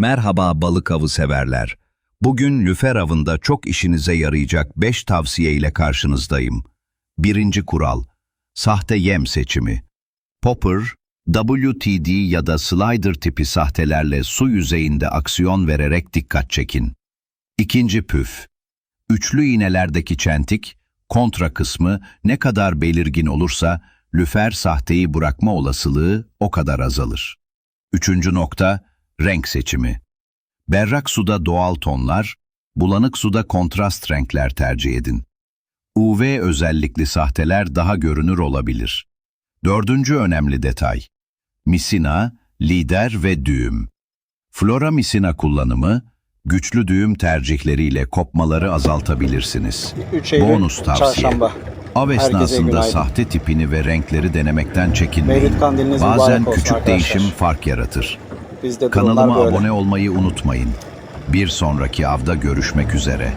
Merhaba balık avı severler. Bugün lüfer avında çok işinize yarayacak 5 tavsiye ile karşınızdayım. Birinci kural, sahte yem seçimi. Popper, WTD ya da slider tipi sahtelerle su yüzeyinde aksiyon vererek dikkat çekin. İkinci püf, üçlü iğnelerdeki çentik, kontra kısmı ne kadar belirgin olursa lüfer sahteyi bırakma olasılığı o kadar azalır. Üçüncü nokta, renk seçimi. Berrak suda doğal tonlar, bulanık suda kontrast renkler tercih edin. UV özellikli sahteler daha görünür olabilir. Dördüncü önemli detay. Misina, lider ve düğüm. Flora misina kullanımı, güçlü düğüm tercihleriyle kopmaları azaltabilirsiniz. 3 Eylül Bonus tavsiye. çarşamba. Av esnasında sahte tipini ve renkleri denemekten çekinmeyin. Bazen küçük arkadaşlar. değişim fark yaratır. Bizde Kanalıma böyle. abone olmayı unutmayın. Bir sonraki avda görüşmek üzere.